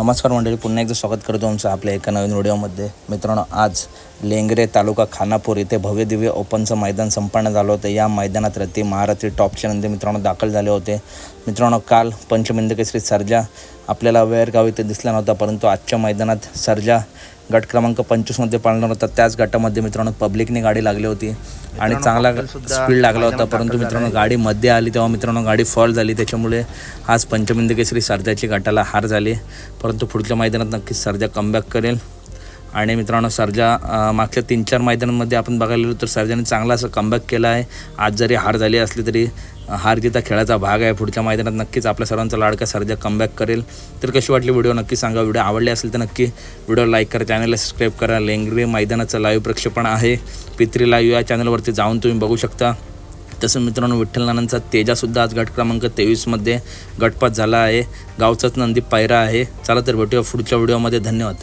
नमस्कार मंडळी पुन्हा एकदा स्वागत करतो आमचं आपल्या एका नवीन व्हिडिओमध्ये. मित्रांनो आज लेंगरे तालुका खानापूर इथे भव्य दिव्य ओपनचं मैदान संपन्न झालं होतं. या मैदानात रती महारथी टॉपच्या नंतर मित्रांनो दाखल झाले होते. मित्रांनो काल पंचमिंद केसरी सर्जा आपल्याला वेअरगाव इथे दिसला नव्हता परंतु आजच्या मैदानात सर्जा गट क्रमांक पंचवीसमध्ये पाळणार होता. त्याच गटामध्ये मित्रांनो पब्लिकने गाडी लागली होती आणि चांगला स्पीड लागला होता परंतु मित्रांनो गाडी मध्ये आली तेव्हा मित्रांनो गाडी फॉल झाली. त्याच्यामुळे आज पंचमिंद केसरी सर्जाची गटाला हार झाली. परंतु पुढच्या मैदानात नक्कीच सर्जा कमबॅक करेल. आणि मित्रांनो सर्जा मागच्या तीन चार मैदानांमध्ये आपण बघायला गेलो तर सर्जाने चांगला असं कमबॅक केला आहे. आज जरी हार झाली असली तरी हार जिता खेळाचा भाग आहे. पुढच्या मैदानात नक्कीच आपल्या सर्वांचा लाडका सर्जा कमबॅक करेल. तर कशी वाटली व्हिडिओ नक्की सांगा. व्हिडिओ आवडले असेल तर नक्की व्हिडिओ लाईक करा. चॅनलला सबस्क्राईब करा. लेंगरे मैदानाचं लाईव्ह प्रक्षेपण आहे. पित्री लाईव्ह या चॅनलवरती जाऊन तुम्ही बघू शकता. तसं मित्रांनो विठ्ठल नानांचा तेजासुद्धा आज गट क्रमांक तेवीसमध्ये गटपात झाला आहे. गावचाच नंदी पायरा आहे. चला तर भेटूया पुढच्या व्हिडिओमध्ये धन्यवाद.